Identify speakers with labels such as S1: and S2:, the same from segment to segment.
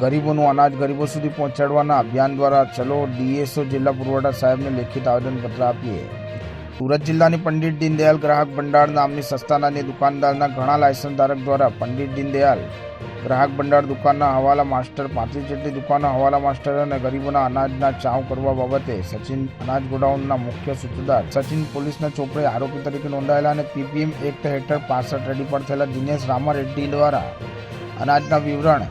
S1: ગરીબોનું અનાજ ગરીબો સુધી પહોંચાડવાના અભિયાન દ્વારા ચલો ડીએસઓ જિલ્લા પુરવઠા સાહેબને લેખિત આવેદનપત્ર આપીએ. સુરત જિલ્લાની પંડિત દીનદયાલ ગ્રાહક ભંડાર નામની સસ્તાનાની દુકાનદારના ઘણા લાયસન્સ ધારક દ્વારા પંડિત દીનદયાલ ગ્રાહક ભંડાર દુકાનના હવાલા માસ્ટર પાંત્રીસ જેટલી દુકાનના હવાલા માસ્ટર અને ગરીબોના અનાજના ચાવ કરવા બાબતે સચિન અનાજ ગોડાઉનના મુખ્ય સૂત્રધાર સચિન પોલીસના ચોપડે આરોપી તરીકે નોંધાયેલા અને પીપીએમ એક્ટ હેઠળ પાસઠ રેડી પર થયેલા દિનેશ રામા રેડ્ડી દ્વારા અનાજના વિવરણ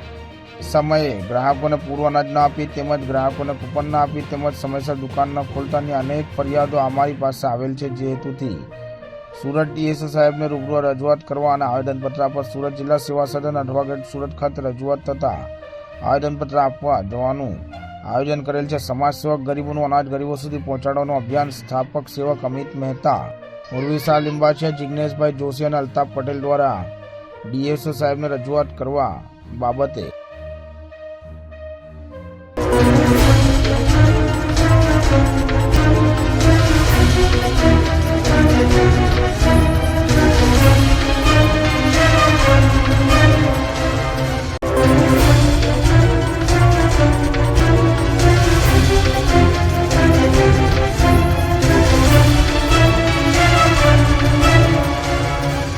S1: સમયે ગ્રાહકોને પૂર્વ અનાજ ન આપી તેમજ ગ્રાહકોને કૂપન ન આપી તેમજ સમયસર દુકાન ન ખોલતાની અનેક ફરિયાદો અમારી પાસે આવેલ છે જે હેતુથી સુરત ડીએસઓ સાહેબને રૂબરૂ રજૂઆત કરવા અને આવેદનપત્ર આપવા સુરત જિલ્લા સેવા સદન અઠવાગઢ સુરત ખાતે રજૂઆત થતા આવેદનપત્ર આપવા જવાનું આયોજન કરેલ છે. સમાજ સેવક ગરીબોનું અનાજ ગરીબો સુધી પહોંચાડવાનું અભિયાન સ્થાપક સેવક અમિત મહેતા, ઉર્વી શાહ લિંબાચિયા જિજ્ઞેશભાઈ જોશી અને અલ્તાફ પટેલ દ્વારા ડીએસઓ સાહેબને રજૂઆત કરવા બાબતે